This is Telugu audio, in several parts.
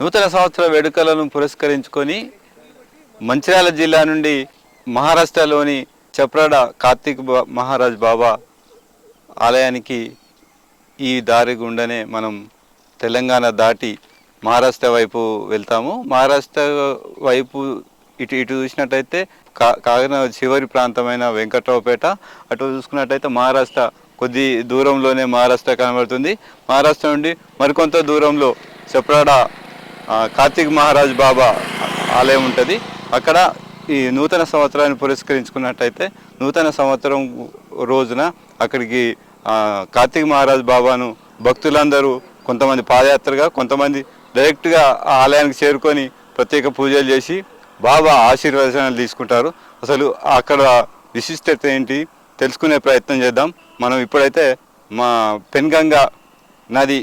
నూతన సంవత్సర వేడుకలను పురస్కరించుకొని మంచిర్యాల జిల్లా నుండి మహారాష్ట్రలోని చప్రాడ కార్తీక్ మహారాజ్ బాబా ఆలయానికి ఈ దారి గుండానే మనం తెలంగాణ దాటి మహారాష్ట్ర వైపు వెళ్తాము. మహారాష్ట్ర వైపు ఇటు ఇటు చూసినట్టయితే కా కాకినాడ చివరి ప్రాంతమైన వెంకట్రావుపేట అటు చూసుకున్నట్టయితే మహారాష్ట్ర కొద్ది దూరంలోనే మహారాష్ట్ర కనబడుతుంది. మహారాష్ట్ర నుండి మరికొంత దూరంలో చప్రాడ కార్తీక్ మహారాజ్ బాబా ఆలయం ఉంటుంది. అక్కడ ఈ నూతన సంవత్సరాన్ని పురస్కరించుకున్నట్టయితే నూతన సంవత్సరం రోజున అక్కడికి కార్తీక కార్తీక్ మహారాజ్ బాబాను భక్తులందరూ కొంతమంది పాదయాత్రగా కొంతమంది డైరెక్ట్గా ఆ ఆలయానికి చేరుకొని ప్రత్యేక పూజలు చేసి బాబా ఆశీర్వచనాలు తీసుకుంటారు. అసలు అక్కడ విశిష్టత ఏంటి? తెలుసుకునే ప్రయత్నం చేద్దాం. మనం ఇప్పుడైతే మా పెన్గంగా నది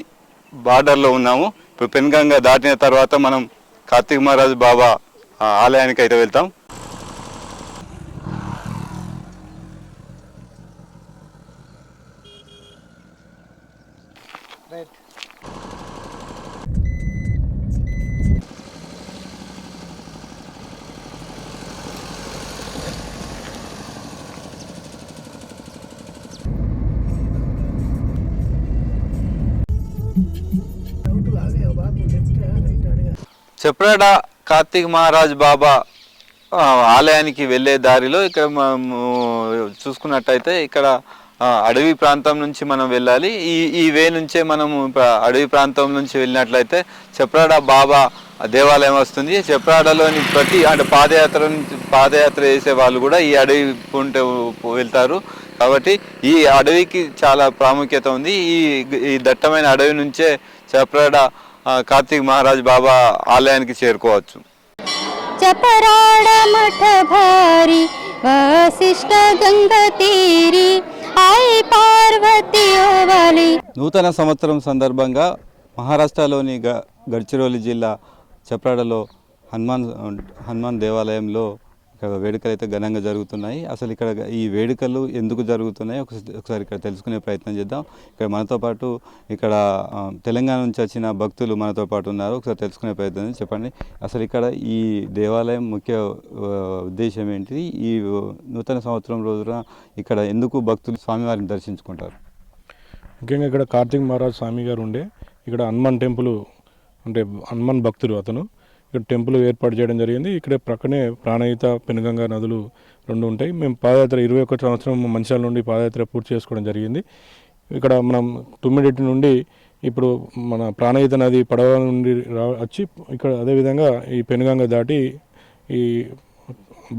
బార్డర్లో ఉన్నాము. పెన్గంగా దాటిన తర్వాత మనం కార్తీక్ మహారాజు బాబా ఆలయానికి అయితే వెళ్తాం. చెప్రాడ కార్తీక్ మహారాజ్ బాబా? ఆలయానికి వెళ్ళే దారిలో ఇక్కడ మనము చూసుకున్నట్టయితే ఇక్కడ అడవి ప్రాంతం నుంచి మనం వెళ్ళాలి. ఈ ఈ వే నుంచే మనము అడవి ప్రాంతం నుంచి వెళ్ళినట్లయితే చెప్రాడ బాబా దేవాలయం వస్తుంది. చెప్రాడలోని ప్రతి అంటే పాదయాత్ర నుంచి పాదయాత్ర చేసే వాళ్ళు కూడా ఈ అడవి ఉంటే వెళ్తారు. కాబట్టి ఈ అడవికి చాలా ప్రాముఖ్యత ఉంది. ఈ ఈ దట్టమైన అడవి నుంచే చెప్రాడ కార్తీక్ మహారాజ్ బాబా ఆలయానికి చేరుకోవచ్చు. చపరాడ నూతన సంవత్సరం సందర్భంగా మహారాష్ట్రలోని గ గడ్చిరోలి జిల్లా చప్రాడలో హనుమాన్ హనుమాన్ దేవాలయంలో ఇక్కడ వేడుకలు అయితే ఘనంగా జరుగుతున్నాయి. అసలు ఇక్కడ ఈ వేడుకలు ఎందుకు జరుగుతున్నాయి? ఒకసారి ఒకసారి ఇక్కడ తెలుసుకునే ప్రయత్నం చేద్దాం. ఇక్కడ మనతో పాటు ఇక్కడ తెలంగాణ నుంచి వచ్చిన భక్తులు మనతో పాటు ఉన్నారు. ఒకసారి తెలుసుకునే ప్రయత్నం చెప్పండి. అసలు ఇక్కడ ఈ దేవాలయం ముఖ్య ఉద్దేశం ఏంటి? ఈ నూతన సంవత్సరం రోజున ఇక్కడ ఎందుకు భక్తులు స్వామివారిని దర్శించుకుంటారు? ముఖ్యంగా ఇక్కడ కార్తీక్ మహారాజ్ స్వామి గారు ఉండే. ఇక్కడ హనుమాన్ టెంపుల్ అంటే హనుమాన్ భక్తుడు అతను. ఇక్కడ టెంపుల్ ఏర్పాటు చేయడం జరిగింది. ఇక్కడ ప్రక్కనే ప్రాణహిత పెనుగంగా నదులు రెండు ఉంటాయి. మేము పాదయాత్ర ఇరవై ఒక్క సంవత్సరం మంచాల నుండి పాదయాత్ర పూర్తి చేసుకోవడం జరిగింది. ఇక్కడ మనం తుమ్మిడెట్టి నుండి ఇప్పుడు మన ప్రాణహిత నది పడవ నుండి రా వచ్చి ఇక్కడ అదేవిధంగా ఈ పెనుగంగ దాటి ఈ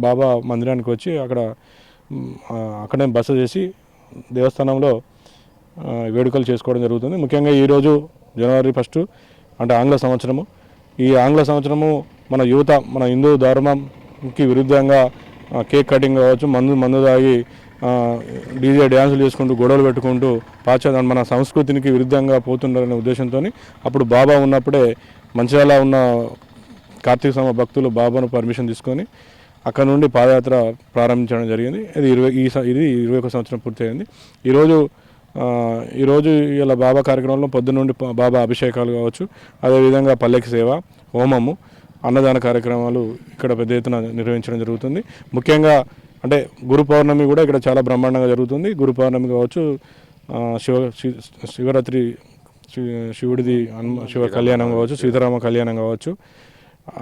బాబా మందిరానికి వచ్చి అక్కడ అక్కడే బస చేసి దేవస్థానంలో వేడుకలు చేసుకోవడం జరుగుతుంది. ముఖ్యంగా ఈరోజు జనవరి ఫస్ట్ అంటే ఆంగ్ల సంవత్సరము. ఈ ఆంగ్ల సంవత్సరము మన యువత మన హిందూ ధర్మంకి విరుద్ధంగా కేక్ కటింగ్ కావచ్చు మందు మందు తాగి డీజే డ్యాన్సులు చేసుకుంటూ గొడవలు పెట్టుకుంటూ పాశ్చాత్య మన సంస్కృతికి విరుద్ధంగా పోతుండాలనే ఉద్దేశంతో అప్పుడు బాబా ఉన్నప్పుడే మంచిర్యాల ఉన్న కార్తీక సమ భక్తులు బాబాను పర్మిషన్ తీసుకొని అక్కడ నుండి పాదయాత్ర ప్రారంభించడం జరిగింది. ఇది ఇరవై ఈ స- ఇది ఇరవై ఒక సంవత్సరం పూర్తయింది. ఈరోజు ఈరోజు ఇలా బాబా కార్యక్రమంలో పొద్దున్న నుండి బాబా అభిషేకాలు కావచ్చు అదేవిధంగా పల్లెకి సేవ హోమము అన్నదాన కార్యక్రమాలు ఇక్కడ పెద్ద ఎత్తున నిర్వహించడం జరుగుతుంది. ముఖ్యంగా అంటే గురు పౌర్ణమి కూడా ఇక్కడ చాలా బ్రహ్మాండంగా జరుగుతుంది. గురు పౌర్ణమి కావచ్చు శివ శివరాత్రి శివుడిది హనుమ శివ కళ్యాణం కావచ్చు సీతారామ కళ్యాణం కావచ్చు.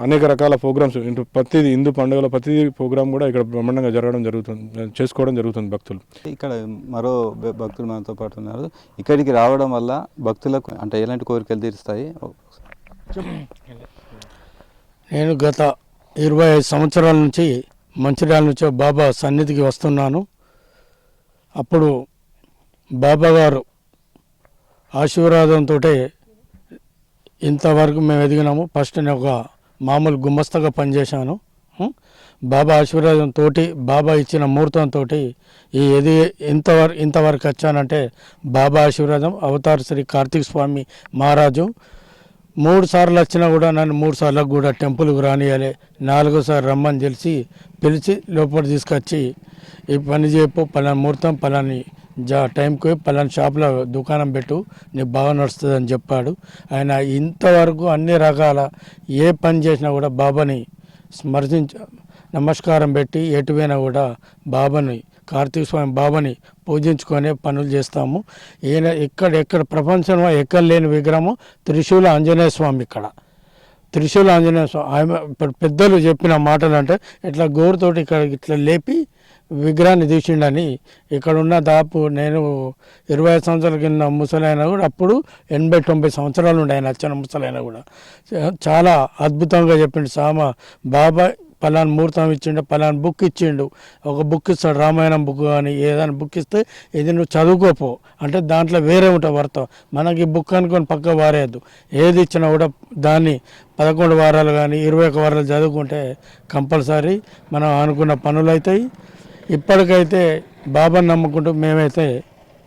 అనేక రకాల ప్రోగ్రామ్స్ ఇంటూ ప్రతిది హిందూ పండుగల ప్రతి ప్రోగ్రామ్ కూడా ఇక్కడ బ్రహ్మాండంగా జరగడం జరుగుతుంది చేసుకోవడం జరుగుతుంది భక్తులు. ఇక్కడ మరో భక్తులు మనతో పాటు ఉన్నారు. ఇక్కడికి రావడం వల్ల భక్తులకు అంటే ఎలాంటి కోరికలు తీరుస్తాయి? నేను గత ఇరవై ఐదు సంవత్సరాల నుంచి మంచిర్యాల నుంచి బాబా సన్నిధికి వస్తున్నాను. అప్పుడు బాబా గారు ఆశీర్వాదంతో ఇంతవరకు మేము ఎదిగినాము. ఫస్ట్ నేను ఒక మామూలు గుమ్మస్తగా పనిచేశాను. బాబా ఆశీర్వాదంతో బాబా ఇచ్చిన ముహూర్తంతో ఈ ఎది ఇంతవరకు ఇంతవరకు వచ్చానంటే బాబా ఆశీర్వాదం అవతార్ శ్రీ కార్తీక్ స్వామి మహారాజు. మూడు సార్లు వచ్చినా కూడా నన్ను మూడు సార్లు కూడా టెంపుల్కి రానియాలి నాలుగోసారి రమ్మని తెలిసి పిలిచి లోపల తీసుకొచ్చి ఈ పని చేపు పలాని ముహూర్తం పలాని జా టైంకి పలానా షాప్లో దుకాణం పెట్టు నీకు బాగా నడుస్తుంది అని చెప్పాడు. ఆయన ఇంతవరకు అన్ని రకాల ఏ పని చేసినా కూడా బాబాని స్మరించ నమస్కారం పెట్టి ఎటువైనా కూడా బాబాని కార్తీక స్వామి బాబాని పూజించుకొనే పనులు చేస్తాము. ఈయన ఇక్కడ ఎక్కడ ప్రపంచంలో ఎక్కడ లేని విగ్రహము త్రిశూల ఆంజనేయ స్వామి ఇక్కడ. త్రిశూల ఆంజనేయ స్వామి ఆమె ఇప్పుడు పెద్దలు చెప్పిన మాటలు అంటే ఇట్లా గోరుతోటి ఇక్కడ ఇట్లా లేపి విగ్రహాన్ని తీసిండని ఇక్కడ ఉన్న దాపు నేను ఇరవై ఐదు సంవత్సరాల కింద ముసలైన కూడా అప్పుడు ఎనభై తొంభై సంవత్సరాలు ఉండే ఆయన వచ్చిన ముసలైన కూడా. చాలా అద్భుతంగా చెప్పిండు సామ. బాబా పలానా ముహూర్తం ఇచ్చిండు పలానా బుక్ ఇచ్చిండు. ఒక బుక్ ఇస్తాడు రామాయణం బుక్ కానీ ఏదైనా బుక్ ఇస్తే ఇది నువ్వు చదువుకోపో. అంటే దాంట్లో వేరే ఉంటావు అర్థం మనకి బుక్ అనుకొని పక్క వారేయద్దు. ఏది ఇచ్చినా కూడా దాన్ని పదకొండు వారాలు కానీ ఇరవై ఒక వారాలు చదువుకుంటే కంపల్సరీ మనం అనుకున్న పనులు అవుతాయి ఇప్పటికైతే బాబాను నమ్ముకుంటూ మేమైతే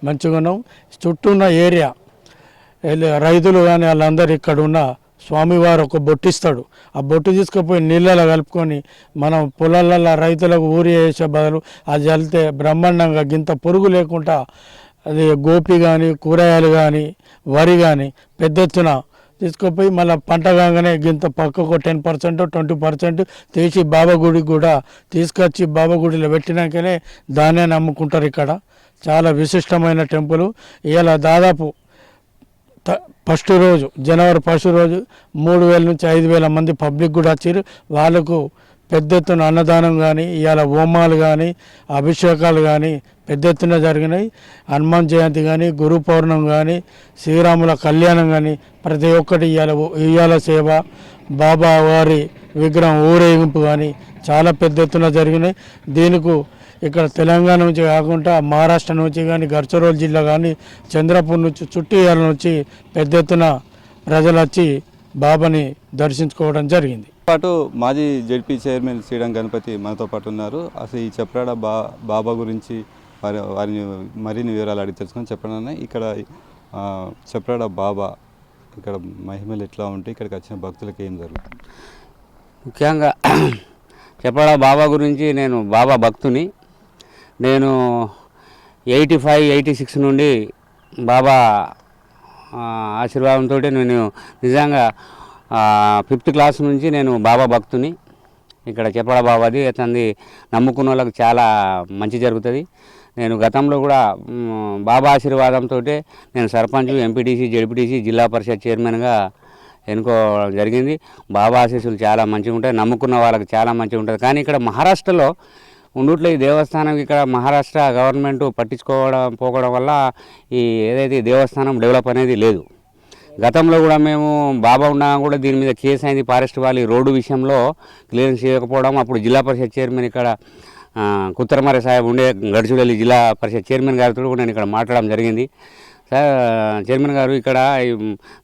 మంచిగా ఉన్నాం. చుట్టూ ఉన్న ఏరియా రైతులు కానీ వాళ్ళందరూ ఇక్కడ ఉన్న స్వామివారు ఒక బొట్టిస్తాడు. ఆ బొట్టు తీసుకుపోయి నీళ్ళలో కలుపుకొని మనం పొలాలలో రైతులకు ఊరి వేసే బదులు అది చల్లితే బ్రహ్మాండంగా గింత పురుగు లేకుండా అది గోపి కానీ కూరగాయలు కానీ వరి కానీ పెద్ద ఎత్తున తీసుకుపోయి మళ్ళీ పంట కాగానే గింత పక్కకు టెన్ పర్సెంట్ ట్వంటీ పర్సెంట్ తీసి బాబా గుడికి కూడా తీసుకొచ్చి బాబా గుడిలో పెట్టినాకనే దాన్నే నమ్ముకుంటారు ఇక్కడ. చాలా విశిష్టమైన టెంపుల్. ఇలా దాదాపు ఫస్ట్ రోజు జనవరి ఫస్ట్ రోజు మూడు వేల నుంచి ఐదు వేల మంది పబ్లిక్ కూడా వచ్చారు. వాళ్ళకు పెద్ద ఎత్తున అన్నదానం కానీ ఇవాళ హోమాలు కానీ అభిషేకాలు కానీ పెద్ద ఎత్తున జరిగినాయి. హనుమాన్ జయంతి కానీ గురు పౌర్ణం కానీ శ్రీరాముల కళ్యాణం కానీ ప్రతి ఒక్కటి ఇవాళ ఇవాళ సేవ బాబా వారి విగ్రహం ఊరేగింపు కానీ చాలా పెద్ద ఎత్తున జరిగినాయి. దీనికి ఇక్కడ తెలంగాణ నుంచి కాకుండా మహారాష్ట్ర నుంచి కానీ గడ్చరోల్ జిల్లా కానీ చంద్రపూర్ నుంచి చుట్టూ నుంచి పెద్ద ఎత్తున ప్రజలు వచ్చి బాబాని దర్శించుకోవడం జరిగింది. పాటు మాజీ జడ్పీ చైర్మన్ శ్రీరామ్ గణపతి మనతో పాటు ఉన్నారు. అసలు ఈ చెప్పరాడ బా బాబా గురించి వారి వారిని మరిన్ని వివరాలు అడిగి తెలుసుకొని చెప్పడానికి ఇక్కడ చెప్పరాడ బాబా ఇక్కడ మహిమలు ఎట్లా ఉంటాయి ఇక్కడికి వచ్చిన భక్తులకు ఏం జరుగుతుంది? ముఖ్యంగా చెప్పరాడ బాబా గురించి నేను బాబా భక్తుని. నేను ఎయిటీ ఫైవ్ ఎయిటీ సిక్స్ నుండి బాబా ఆశీర్వాదంతో నేను నిజంగా ఫిఫ్త్ క్లాస్ నుంచి నేను బాబా భక్తుని. ఇక్కడ చెప్పడ బాబాది అతనిది నమ్ముకున్న వాళ్ళకి చాలా మంచి జరుగుతుంది. నేను గతంలో కూడా బాబా ఆశీర్వాదంతో నేను సర్పంచ్ ఎంపీటీసీ జడ్పీటీసీ జిల్లా పరిషత్ చైర్మన్గా ఎన్నుకోవడం జరిగింది. బాబా ఆశీస్సులు చాలా మంచిగా ఉంటాయి. నమ్ముకున్న వాళ్ళకి చాలా మంచిగా ఉంటుంది. కానీ ఇక్కడ మహారాష్ట్రలో ఉండుట్లో ఈ దేవస్థానం ఇక్కడ మహారాష్ట్ర గవర్నమెంట్ పట్టించుకోవడం పోవడం వల్ల ఈ ఏదైతే దేవస్థానం డెవలప్ అనేది లేదు. గతంలో కూడా మేము బాబా ఉన్నా కూడా దీని మీద కేసు అయింది ఫారెస్ట్ వాళ్ళు రోడ్డు విషయంలో క్లియరెన్స్ చేయకపోవడం అప్పుడు జిల్లా పరిషత్ చైర్మన్ ఇక్కడ ఆ, కుత్తరమరే సాహెబ్ ఉండే గడిచుడల్లి జిల్లా పరిషత్ చైర్మన్ గారితో కూడా నేను ఇక్కడ మాట్లాడడం జరిగింది. సార్ చైర్మన్ గారు ఇక్కడ ఈ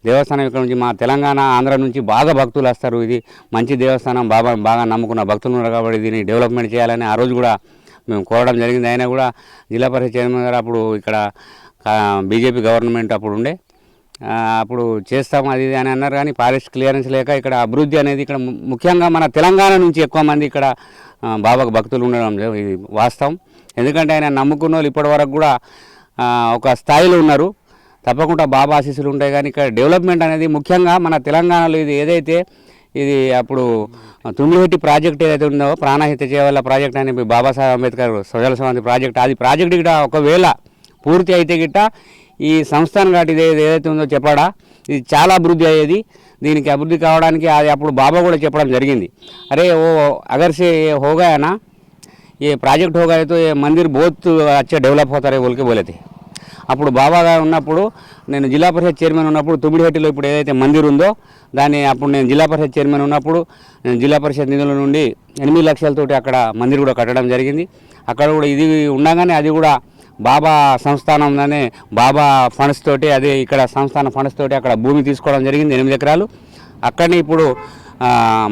దేవస్థానం ఇక్కడ నుంచి మా తెలంగాణ ఆంధ్ర నుంచి బాగా భక్తులు వస్తారు. ఇది మంచి దేవస్థానం బాబా బాగా నమ్ముకున్న భక్తులు ఉన్నారు కాబట్టి దీన్ని డెవలప్మెంట్ చేయాలని ఆ రోజు కూడా మేము కోరడం జరిగింది. అయినా కూడా జిల్లా పరిషత్ చైర్మన్ గారు అప్పుడు ఇక్కడ బీజేపీ గవర్నమెంట్ అప్పుడు ఉండే అప్పుడు చేస్తాం అది ఇది అని అన్నారు కానీ ఫారెస్ట్ క్లియరెన్స్ లేక ఇక్కడ అభివృద్ధి అనేది ఇక్కడ ముఖ్యంగా మన తెలంగాణ నుంచి ఎక్కువ మంది ఇక్కడ బాబాకు భక్తులు ఉండడం లేదు. ఇది వాస్తవం ఎందుకంటే ఆయన నమ్ముకున్న వాళ్ళు ఇప్పటి వరకు కూడా ఒక స్థాయిలో ఉన్నారు తప్పకుండా బాబా ఆశీస్సులు ఉంటాయి కానీ ఇక్కడ డెవలప్మెంట్ అనేది ముఖ్యంగా మన తెలంగాణలో ఇది ఏదైతే ఇది అప్పుడు తుమ్మిహెట్టి ప్రాజెక్ట్ ఏదైతే ఉందో ప్రాణహిత చేయవల్ల ప్రాజెక్ట్ అని బాబాసాహెబ్ అంబేద్కర్ సజల సమాధి ప్రాజెక్ట్ అది ప్రాజెక్ట్ గిట్ట ఒకవేళ పూర్తి అయితే గిట్ట ఈ సంస్థానం కాబట్టి ఇది ఏదైతే ఉందో చెప్పాడా ఇది చాలా అభివృద్ధి అయ్యేది. దీనికి అభివృద్ధి కావడానికి అది అప్పుడు బాబా కూడా చెప్పడం జరిగింది. అరే ఓ అగర్సే హోగాయనా ఏ ప్రాజెక్ట్ హోగాయతో ఏ మందిర్ బోత్ వచ్చే డెవలప్ అవుతారే ఓలికి బోలేది. అప్పుడు బాబాగా ఉన్నప్పుడు నేను జిల్లా పరిషత్ చైర్మన్ ఉన్నప్పుడు తుమ్మిడిహట్టిలో ఇప్పుడు ఏదైతే మందిర్ ఉందో దాన్ని అప్పుడు నేను జిల్లా పరిషత్ చైర్మన్ ఉన్నప్పుడు నేను జిల్లా పరిషత్ నిధుల నుండి ఎనిమిది లక్షలతోటి అక్కడ మందిర్ కూడా కట్టడం జరిగింది. అక్కడ కూడా ఇది ఉండగానే అది కూడా బాబా సంస్థానంలోనే బాబా ఫండ్స్ తోటి అదే ఇక్కడ సంస్థాన ఫండ్స్ తోటి అక్కడ భూమి తీసుకోవడం జరిగింది ఎనిమిది ఎకరాలు. అక్కడనే ఇప్పుడు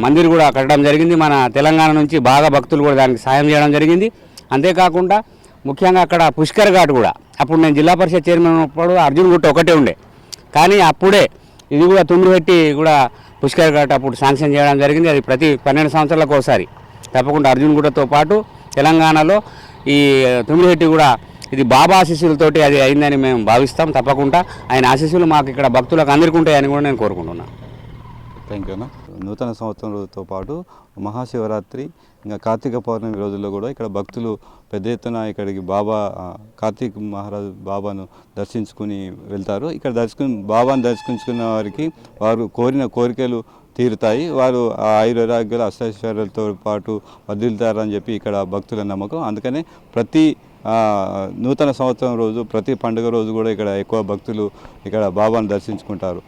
మందిర్ కూడా కట్టడం జరిగింది. మన తెలంగాణ నుంచి బాగా భక్తులు కూడా దానికి సాయం చేయడం జరిగింది. అంతేకాకుండా ముఖ్యంగా అక్కడ పుష్కర్ ఘాట్ కూడా. అప్పుడు నేను జిల్లా పరిషత్ చైర్మన్ ఉన్నప్పుడు అర్జున్ గుట్ట ఒకటే ఉండే. కానీ అప్పుడే ఇది కూడా తుమ్మిడి పెట్టి కూడా పుష్కర్ ఘాట్ అప్పుడు శాంక్షన్ చేయడం జరిగింది. అది ప్రతి పన్నెండు సంవత్సరాలకు ఒకసారి. తప్పకుండా అర్జున్ గుట్టతో పాటు తెలంగాణలో ఈ తుమ్మిడిహెట్టి కూడా ఇది బాబా ఆశీస్సులతోటి అది అయిందని మేము భావిస్తాం తప్పకుండా. ఆయన ఆశీస్సులు మాకు ఇక్కడ భక్తులకు అందరికుంటాయని కూడా నేను కోరుకుంటున్నాను థ్యాంక్ యూ అన్న. నూతన సంవత్సరంతో పాటు మహాశివరాత్రి ఇంకా కార్తీక పౌర్ణమి రోజుల్లో కూడా ఇక్కడ భక్తులు పెద్ద ఎత్తున ఇక్కడికి బాబా కార్తీక్ మహారాజ్ బాబాను దర్శించుకుని వెళ్తారు. ఇక్కడ దర్శకుని బాబాను దర్శించుకున్న వారికి వారు కోరిన కోరికలు తీరుతాయి. వారు ఆ ఆయురారోగ్యాలు అష్టైశ్వర్యాలతో పాటు వదిలితారని చెప్పి ఇక్కడ భక్తుల నమ్మకం. అందుకనే ప్రతి నూతన సంవత్సరం రోజు ప్రతి పండుగ రోజు కూడా ఇక్కడ ఎక్కువ భక్తులు ఇక్కడ బాబాను దర్శించుకుంటారు.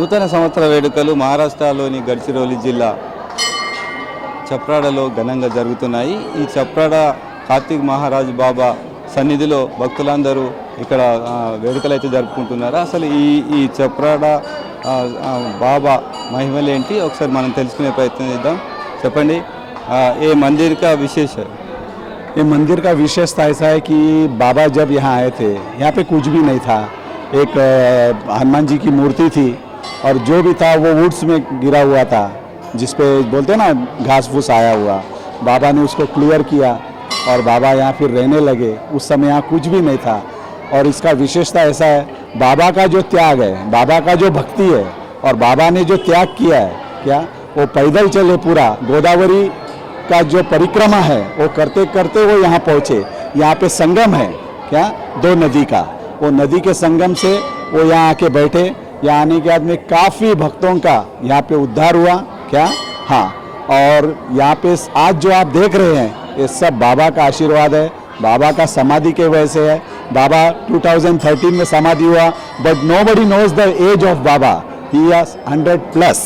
నూతన సంవత్సర వేడుకలు మహారాష్ట్రలోని గడ్చిరోలి జిల్లా చప్రాడలో ఘనంగా జరుగుతున్నాయి ఈ చప్రాడ కార్తీక్ మహారాజ్ బాబా సన్నిధిలో భక్తులందరూ ఇక్కడ ఆ, వేడుకలు అయితే జరుపుకుంటున్నారు అసలు ఈ ఈ చప్రాడ ఆ, ఆ, బాబా మహిమలేంటి ఒకసారి మనం తెలుసుకునే ప్రయత్నం చేద్దాం చెప్పండి ఆ, ఏ మందిర్ కా విశేష ये मंदिर का विशेषता ऐसा है कि बाबा जब यहाँ आए थे यहाँ पे कुछ भी नहीं था एक अ, हनुमान जी की मूर्ति थी और जो भी था वो वुड्स में गिरा हुआ था जिस पे बोलते हैं ना, घास फूस आया हुआ। बाबा ने उसको क्लियर किया और बाबा यहाँ फिर रहने लगे। उस समय यहाँ कुछ भी नहीं था। और इसका विशेषता ऐसा है, बाबा का जो त्याग है, बाबा का जो भक्ति है, और बाबा ने जो त्याग किया है, क्या? वो पैदल चले पूरा। गोदावरी का जो परिक्रमा है, वो करते करते वो यहाँ पहुँचे। यहाँ पे संगम है, क्या? दो नदी का। वो नदी के संगम से वो यहाँ आके बैठे। यहाँ आने के बाद में काफ़ी भक्तों का यहाँ पे उद्धार हुआ। क्या? हाँ। और यहाँ पे आज जो आप देख रहे हैं, ये सब बाबा का आशीर्वाद है, बाबा का समाधि के वजह से है। बाबा 2013 में समाधि हुआ but nobody knows the age of Baba he hundred plus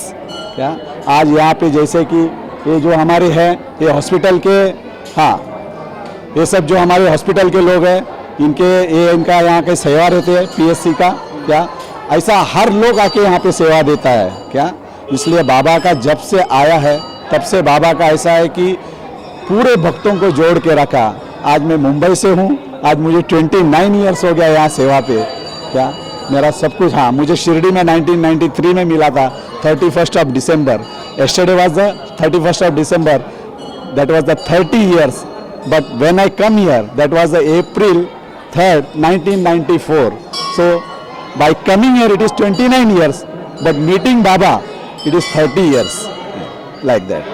क्या? आज यहाँ पे जैसे कि ये जो हमारे हैं, ये हॉस्पिटल के हाँ। ये सब जो हमारे हॉस्पिटल के लोग हैं, इनके ये इनका यहाँ के सेवा रहते हैं पीएससी का। क्या? ऐसा हर लोग आके यहाँ पे सेवा देता है। क्या? इसलिए बाबा का जब से आया है, तब से बाबा का ऐसा है कि पूरे भक्तों को जोड़ के रखा। आज मैं मुंबई से हूँ, आज मुझे 29 इयर्स हो गया यहाँ सेवा पे। क्या? मेरा सब कुछ हाँ मुझे शिरडी में 1993 में मिला था 31st of December yesterday was the 31st of December, that was the 30 years but when I come here, that was the April 3rd 1994 so by coming here it is 29 years. But meeting Baba it is 30 years. Like that.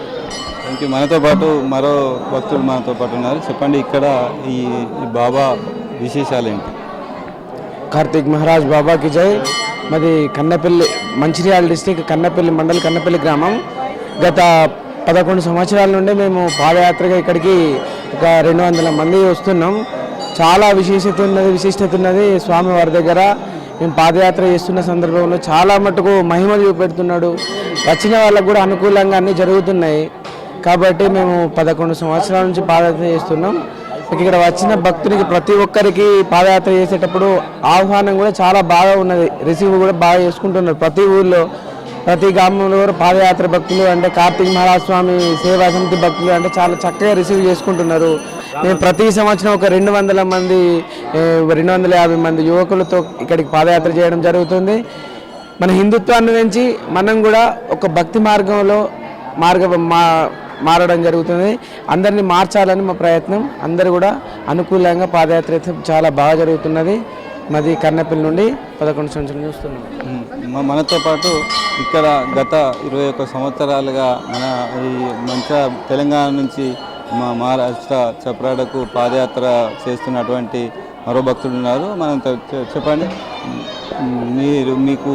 Thank you మనతో పాటు మరో భక్తులు మనతో పాటు ఉన్నారు చెప్పండి ఇక్కడ ఈ ఈ బాబా విశేషాలు ఏంటి? కార్తీక్ మహారాజ్ బాబా కి జై మాది కన్నపల్లి మంచిర్యాల డిస్టిక్ కన్నపల్లి మండల్ కన్నపల్లి గ్రామం గత పదకొండు సంవత్సరాల నుండి మేము పాదయాత్రగా ఇక్కడికి ఒక రెండు వందల మంది వస్తున్నాం. చాలా విశేషత ఉన్నది విశిష్టత ఉన్నది స్వామి వారి దగ్గర. మేము పాదయాత్ర చేస్తున్న సందర్భంలో చాలా మటుకు మహిమలు చూపెడుతున్నాడు. వచ్చిన వాళ్ళకు కూడా అనుకూలంగా అన్నీ జరుగుతున్నాయి. కాబట్టి మేము పదకొండు సంవత్సరాల నుంచి పాదయాత్ర చేస్తున్నాం. ఇక్కడ వచ్చిన భక్తునికి ప్రతి ఒక్కరికి పాదయాత్ర చేసేటప్పుడు ఆహ్వానం కూడా చాలా బాగా ఉన్నది. రిసీవ్ కూడా బాగా చేసుకుంటున్నారు. ప్రతి ఊళ్ళో ప్రతి గ్రామంలో కూడా పాదయాత్ర భక్తులు అంటే కార్తీక మహారాజ్ స్వామి సేవా సమితి భక్తులు అంటే చాలా చక్కగా రిసీవ్ చేసుకుంటున్నారు. మేము ప్రతి సంవత్సరం ఒక రెండు వందల మంది రెండు వందల యాభై మంది యువకులతో ఇక్కడికి పాదయాత్ర చేయడం జరుగుతుంది. మన హిందుత్వాన్ని నుంచి మనం కూడా ఒక భక్తి మార్గంలో మార్గ మా మారడం జరుగుతుంది. అందరినీ మార్చాలని మా ప్రయత్నం. అందరూ కూడా అనుకూలంగా పాదయాత్ర అయితే చాలా బాగా జరుగుతున్నది. మాది కన్నెపల్లి నుండి పదకొండు సంవత్సరాలు చూస్తున్నాం. మనతో పాటు ఇక్కడ గత ఇరవై ఒక్క సంవత్సరాలుగా మన ఈ మంచి తెలంగాణ నుంచి మా మహారాష్ట్ర చప్రాడకు పాదయాత్ర చేస్తున్నటువంటి మరో భక్తులు ఉన్నారు. మనం చెప్పండి. మీరు మీకు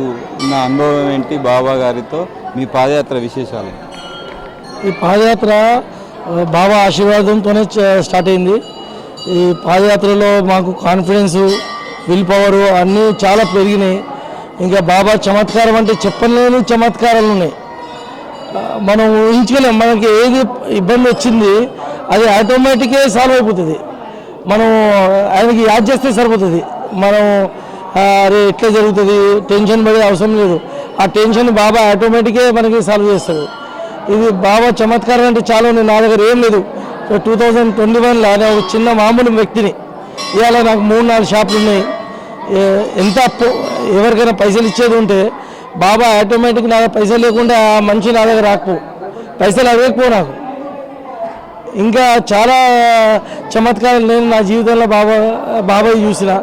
నా అనుభవం ఏంటి బాబా గారితో? మీ పాదయాత్ర విశేషాలు. ఈ పాదయాత్ర బాబా ఆశీర్వాదంతోనే స్టార్ట్ అయింది. ఈ పాదయాత్రలో మాకు కాన్ఫిడెన్స్ విల్ పవర్ అన్నీ చాలా పెరిగినాయి. ఇంకా బాబా చమత్కారం అంటే చెప్పలేని చమత్కారాలు ఉన్నాయి. మనం ఊహించుకోలేం. మనకి ఏది ఇబ్బంది వచ్చింది అది ఆటోమేటిక్గా సాల్వ్ అయిపోతుంది. మనం ఆయనకి యాడ్ చేస్తే సరిపోతుంది. మనం అరే ఎట్లా జరుగుతుంది టెన్షన్ పడే అవసరం లేదు. ఆ టెన్షన్ బాబా ఆటోమేటిక్గా మనకి సాల్వ్ చేస్తాడు ఇది బాబా చమత్కారం అంటే చాలా ఉంది నా దగ్గర ఏం లేదు. టూ థౌజండ్ ట్వంటీ వన్లో ఒక చిన్న మామూలు వ్యక్తిని. ఇవాళ నాకు మూడు నాలుగు షాపులు ఉన్నాయి. ఎంత అప్పు ఎవరికైనా పైసలు ఇచ్చేది ఉంటే బాబా ఆటోమేటిక్ నా పైసలు లేకుండా ఆ మనిషి నా దగ్గర రాకపో. పైసలు అడగకపో నాకు. ఇంకా చాలా చమత్కారాలు నేను నా జీవితంలో బాబా బాబాయ్ చూసిన.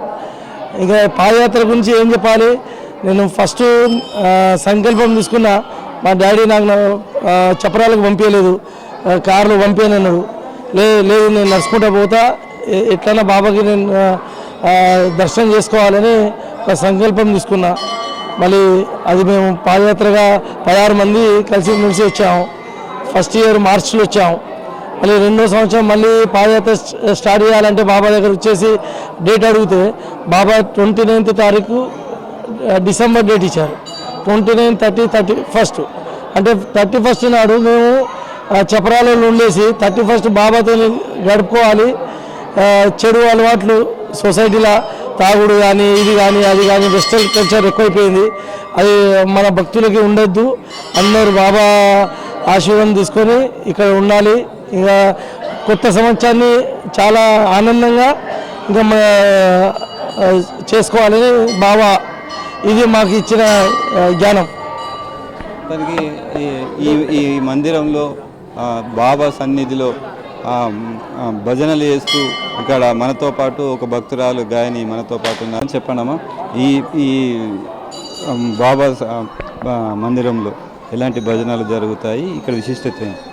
ఇంకా పాదయాత్ర గురించి ఏం చెప్పాలి? నేను ఫస్ట్ సంకల్పం తీసుకున్నా. మా డాడీ నాకు చపరాలకు పంపించలేదు. కారులో పంపించనన్నాడు. లే లేదు నేను నడుచుకుంటా పోతా. ఎ- ఎట్లైనా బాబాకి నేను దర్శనం చేసుకోవాలని ఒక సంకల్పం తీసుకున్నా. మళ్ళీ అది మేము పాదయాత్రగా పదహారు మంది కలిసి మెలిసి వచ్చాము. ఫస్ట్ ఇయర్ మార్చిలో వచ్చాము. మళ్ళీ రెండో సంవత్సరం మళ్ళీ పాదయాత్ర స్టార్ట్ చేయాలంటే బాబా దగ్గర వచ్చేసి డేట్ అడిగితే బాబా ట్వంటీ నైన్త్ తారీఖు డిసెంబర్ డేట్ ఇచ్చారు. Twenty nine thirty thirty first. అంటే థర్టీ ఫస్ట్ నాడు మేము చపరాలలో ఉండేసి థర్టీ ఫస్ట్ బాబాతో గడుపుకోవాలి. చెడు అలవాట్లు సొసైటీలో తాగుడు కానీ ఇది కానీ అది కానీ వెస్టర్న్ కల్చర్ ఎక్కువైపోయింది. అది మన భక్తులకి ఉండొద్దు. అందరూ బాబా ఆశీర్వాదం తీసుకొని ఇక్కడ ఉండాలి. ఇంకా కొత్త సంవత్సరాన్ని చాలా ఆనందంగా ఇంకా చేసుకోవాలని బాబా ఇది మాకు ఇచ్చిన జ్ఞానం. తనకి ఈ- ఈ మందిరంలో బాబా సన్నిధిలో భజనలు చేస్తూ ఇక్కడ మనతో పాటు ఒక భక్తురాలు గాయని మనతో పాటు ఉన్నారని చెప్పండమ్మా. ఈ ఈ బాబా మందిరంలో ఎలాంటి భజనలు జరుగుతాయి? ఇక్కడ విశిష్టత ఏంటి?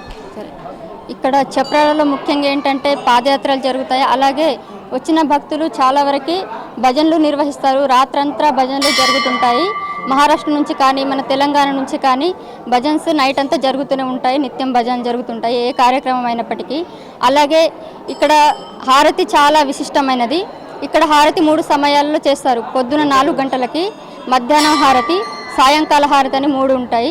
ఇక్కడ చప్రాలలో ముఖ్యంగా ఏంటంటే పాదయాత్రలు జరుగుతాయి. అలాగే వచ్చిన భక్తులు చాలా వరకు భజనలు నిర్వహిస్తారు. రాత్రంతా భజనలు జరుగుతుంటాయి. మహారాష్ట్ర నుంచి కానీ మన తెలంగాణ నుంచి కానీ భజన్స్ నైట్ అంతా జరుగుతూనే ఉంటాయి. నిత్యం భజన జరుగుతుంటాయి. ఏ కార్యక్రమం అయినప్పటికీ. అలాగే ఇక్కడ హారతి చాలా విశిష్టమైనది. ఇక్కడ హారతి మూడు సమయాల్లో చేస్తారు. పొద్దున నాలుగు గంటలకి మధ్యాహ్నం హారతి సాయంకాల హారతి అని మూడు ఉంటాయి.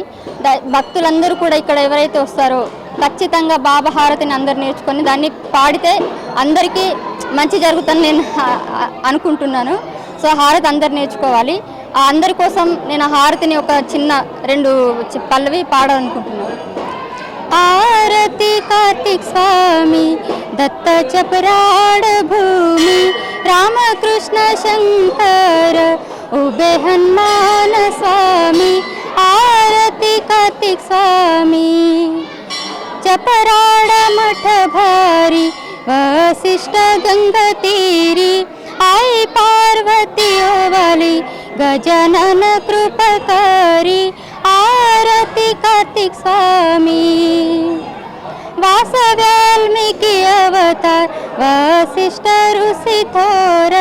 భక్తులందరూ కూడా ఇక్కడ ఎవరైతే వస్తారో ఖచ్చితంగా బాబా హారతిని అందరు నేర్చుకొని దాన్ని పాడితే అందరికీ మంచి జరుగుతుందని నేను అనుకుంటున్నాను. సో హారతి అందరు నేర్చుకోవాలి. అందరి కోసం నేను హారతిని ఒక చిన్న రెండు పల్లవి పాడాలనుకుంటున్నాను. ఆరతి కార్తీక్ స్వామి దత్త చపరాడ భూమి రామకృష్ణ శంకర ఉబే హనుమాన స్వామి ఆరతి కార్తీక్ స్వామి. चपराड मठ भारी वसिष्ठ गंगतीरी आई पार्वती ओवाली गजानन कृपकारी आरती कार्तिक स्वामी. वास वाल्मीकि अवतार वसिष्ठ ऋषि थोर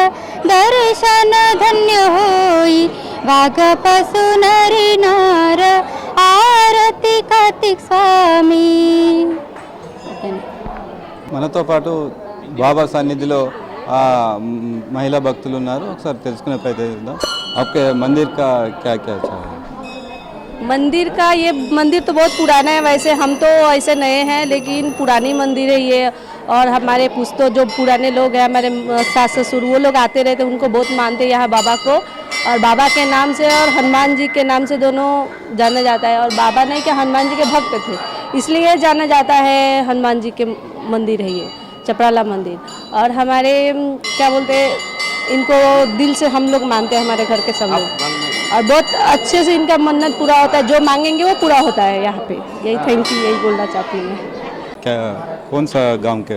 दर्शन धन्य होई वाघ पसु नरी नार आरती कार्तिक स्वामी ఓకేనా మనతో పాటు బాబా సన్నిధిలో ఆ, మ్, మహిళా భక్తులు ఉన్నారు ఒకసారి తెలుసుకునే ప్రయత్నం చేద్దాం आपके मंदिर का क्या क्या अच्छा है मंदिर का ये मंदिर तो बहुत पुराना है वैसे हम तो ऐसे नए हैं लेकिन पुरानी मंदिर है ये और हमारे पुश्तो जो पुराने लोग हैं हमारे सास ससुर वो लोग आते रहते उनको बहुत मानते हैं यहाँ बाबा को। और बाबा के नाम से और हनुमान जी के नाम से दोनों जाना जाता है। और बाबा नहीं कि हनुमान जी के भक्त थे इसलिए जाना जाता है हनुमान जी के मंदिर है ये चपराला मंदिर। और हमारे क्या बोलते हैं इनको दिल से हम लोग मानते हैं हमारे घर के सब लोग। और बहुत अच्छे से इनका मन्नत पूरा होता है जो मांगेंगे वो पूरा होता है यहाँ पे। यही थैंक यू यही बोलना चाहती हूँ क्या कौन सा गाँव के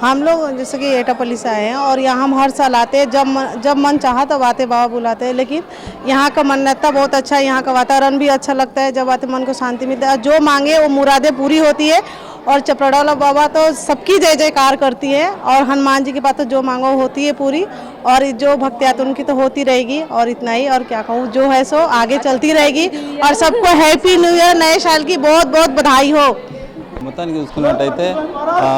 हम लोग जैसे कि एटापल्ली से आए हैं और यहाँ हम हर साल आते हैं। जब मन, जब मन चाहा तब आते बाबा बुलाते हैं। लेकिन यहाँ का मान्यता बहुत अच्छा है यहाँ का वातावरण भी अच्छा लगता है। जब आते मन को शांति मिलती है। जो मांगे वो मुरादें पूरी होती है। और चपड़ौला बाबा तो सबकी जय जयकार करती है। और हनुमान जी की बात तो जो मांगो होती है पूरी। और जो भक्तियाँ तो उनकी तो होती रहेगी। और इतना ही। और क्या कहूँ जो है सो आगे चलती रहेगी। और सबको हैप्पी न्यू ईयर नए साल की बहुत बहुत बधाई हो। మొత్తానికి చూసుకున్నట్టయితే ఆ,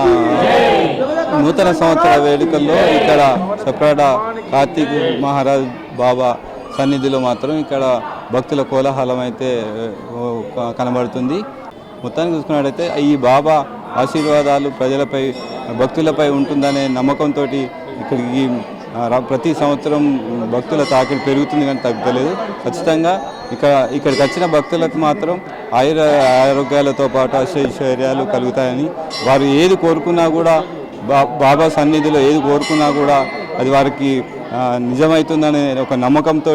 నూతన సంవత్సర వేడుకల్లో ఇక్కడ చప్రాడ కార్తీక్ మహారాజ్ బాబా సన్నిధిలో మాత్రం ఇక్కడ భక్తుల కోలాహలం అయితే కనబడుతుంది. మొత్తానికి చూసుకున్నట్టయితే ఈ బాబా ఆశీర్వాదాలు ప్రజలపై భక్తులపై ఉంటుందనే నమ్మకంతో ఇక్కడికి ప్రతి సంవత్సరం భక్తుల తాకిడి పెరుగుతుంది కానీ తగ్గలేదు ఖచ్చితంగా ఇక్కడ ఇక్కడికి వచ్చిన భక్తులకు మాత్రం ఆయుర ఆరోగ్యాలతో పాటు ఐశ్వర్యాలు కలుగుతాయని వారు ఏది కోరుకున్నా కూడా బాబా సన్నిధిలో ఏది కోరుకున్నా కూడా అది వారికి నిజమవుతుందనే ఒక నమ్మకంతో